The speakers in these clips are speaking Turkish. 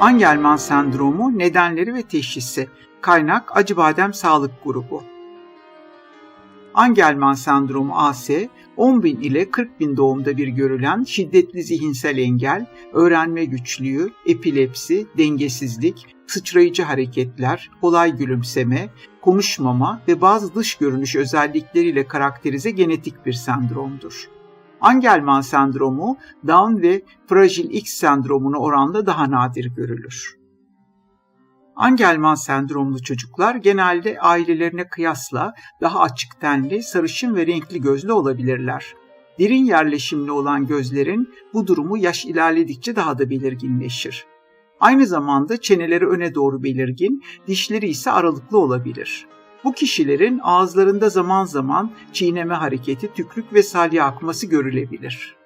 Angelman sendromu nedenleri ve teşhisi. Kaynak Acıbadem Sağlık Grubu. Angelman sendromu AS, 10 bin ile 40 bin doğumda bir görülen şiddetli zihinsel engel, öğrenme güçlüğü, epilepsi, dengesizlik, sıçrayıcı hareketler, kolay gülümseme, konuşmama ve bazı dış görünüş özellikleriyle karakterize genetik bir sendromdur. Angelman sendromu Down ve Fragile X sendromuna oranla daha nadir görülür. Angelman sendromlu çocuklar genelde ailelerine kıyasla daha açık tenli, sarışın ve renkli gözlü olabilirler. Derin yerleşimli olan gözlerin bu durumu yaş ilerledikçe daha da belirginleşir. Aynı zamanda çeneleri öne doğru belirgin, dişleri ise aralıklı olabilir. Bu kişilerin ağızlarında zaman zaman çiğneme hareketi, tükrük ve salya akması görülebilir.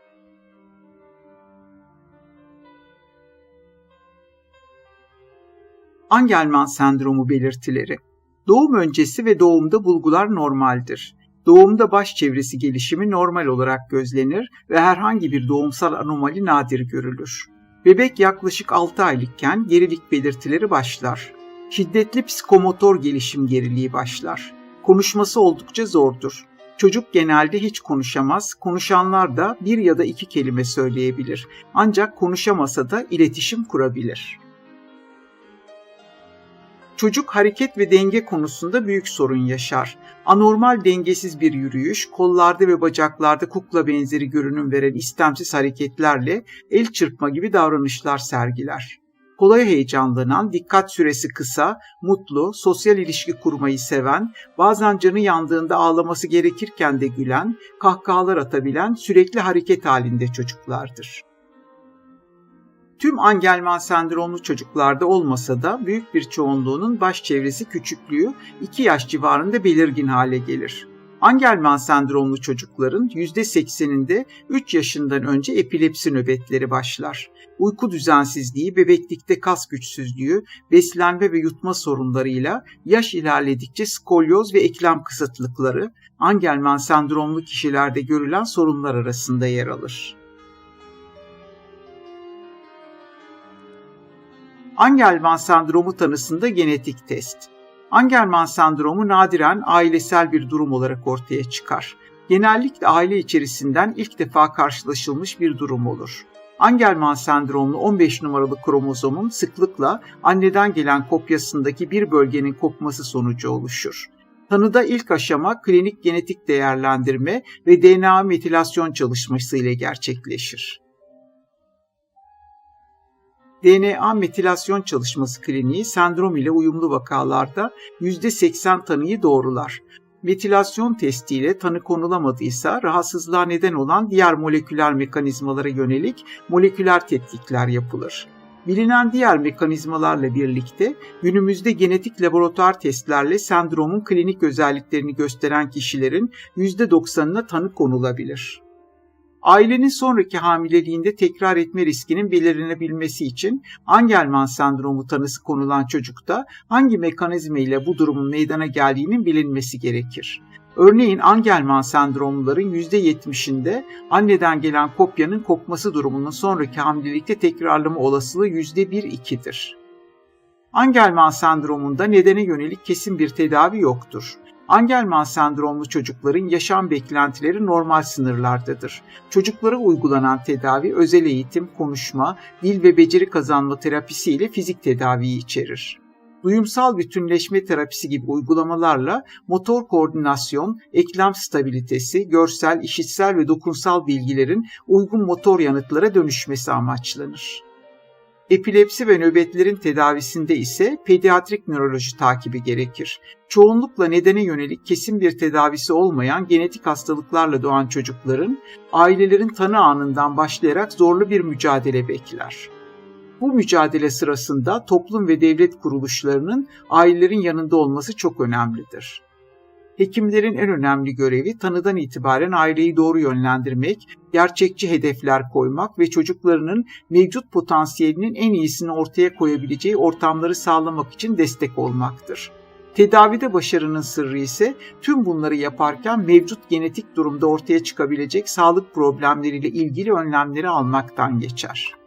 Angelman sendromu belirtileri Doğum öncesi ve doğumda bulgular normaldir. Doğumda baş çevresi gelişimi normal olarak gözlenir ve herhangi bir doğumsal anomali nadir görülür. Bebek yaklaşık 6 aylıkken gerilik belirtileri başlar. Şiddetli psikomotor gelişim geriliği başlar. Konuşması oldukça zordur. Çocuk genelde hiç konuşamaz, konuşanlar da bir ya da iki kelime söyleyebilir. Ancak konuşamasa da iletişim kurabilir. Çocuk hareket ve denge konusunda büyük sorun yaşar. Anormal dengesiz bir yürüyüş, kollarda ve bacaklarda kukla benzeri görünüm veren istemsiz hareketlerle el çırpma gibi davranışlar sergiler. Kolay heyecanlanan, dikkat süresi kısa, mutlu, sosyal ilişki kurmayı seven, bazen canı yandığında ağlaması gerekirken de gülen, kahkahalar atabilen, sürekli hareket halinde çocuklardır. Tüm Angelman sendromlu çocuklarda olmasa da büyük bir çoğunluğunun baş çevresi küçüklüğü 2 yaş civarında belirgin hale gelir. Angelman sendromlu çocukların %80'inde 3 yaşından önce epilepsi nöbetleri başlar. Uyku düzensizliği, bebeklikte kas güçsüzlüğü, beslenme ve yutma sorunlarıyla yaş ilerledikçe skolyoz ve eklem kısıtlıkları Angelman sendromlu kişilerde görülen sorunlar arasında yer alır. Angelman sendromu tanısında genetik test. Angelman sendromu nadiren ailesel bir durum olarak ortaya çıkar. Genellikle aile içerisinden ilk defa karşılaşılmış bir durum olur. Angelman sendromlu 15 numaralı kromozomun sıklıkla anneden gelen kopyasındaki bir bölgenin kopması sonucu oluşur. Tanıda ilk aşama klinik genetik değerlendirme ve DNA metilasyon çalışması ile gerçekleşir. DNA metilasyon çalışması kliniği sendrom ile uyumlu vakalarda %80 tanıyı doğrular. Metilasyon testiyle tanı konulamadıysa rahatsızlığa neden olan diğer moleküler mekanizmalara yönelik moleküler tetkikler yapılır. Bilinen diğer mekanizmalarla birlikte günümüzde genetik laboratuvar testlerle sendromun klinik özelliklerini gösteren kişilerin %90'ına tanı konulabilir. Ailenin sonraki hamileliğinde tekrar etme riskinin belirlenebilmesi için Angelman sendromu tanısı konulan çocukta hangi mekanizma ile bu durumun meydana geldiğinin bilinmesi gerekir. Örneğin Angelman sendromluların %70'inde anneden gelen kopyanın kopması durumunun sonraki hamilelikte tekrarlama olasılığı %1-2'dir. Angelman sendromunda nedene yönelik kesin bir tedavi yoktur. Angelman sendromlu çocukların yaşam beklentileri normal sınırlardadır. Çocuklara uygulanan tedavi özel eğitim, konuşma, dil ve beceri kazanma terapisi ile fizik tedaviyi içerir. Duyumsal bütünleşme terapisi gibi uygulamalarla motor koordinasyon, eklem stabilitesi, görsel, işitsel ve dokunsal bilgilerin uygun motor yanıtlara dönüşmesi amaçlanır. Epilepsi ve nöbetlerin tedavisinde ise pediatrik nöroloji takibi gerekir. Çoğunlukla nedene yönelik kesin bir tedavisi olmayan genetik hastalıklarla doğan çocukların ailelerin tanı anından başlayarak zorlu bir mücadele bekler. Bu mücadele sırasında toplum ve devlet kuruluşlarının ailelerin yanında olması çok önemlidir. Hekimlerin en önemli görevi tanıdan itibaren aileyi doğru yönlendirmek, gerçekçi hedefler koymak ve çocuklarının mevcut potansiyelinin en iyisini ortaya koyabileceği ortamları sağlamak için destek olmaktır. Tedavide başarının sırrı ise tüm bunları yaparken mevcut genetik durumda ortaya çıkabilecek sağlık problemleriyle ilgili önlemleri almaktan geçer.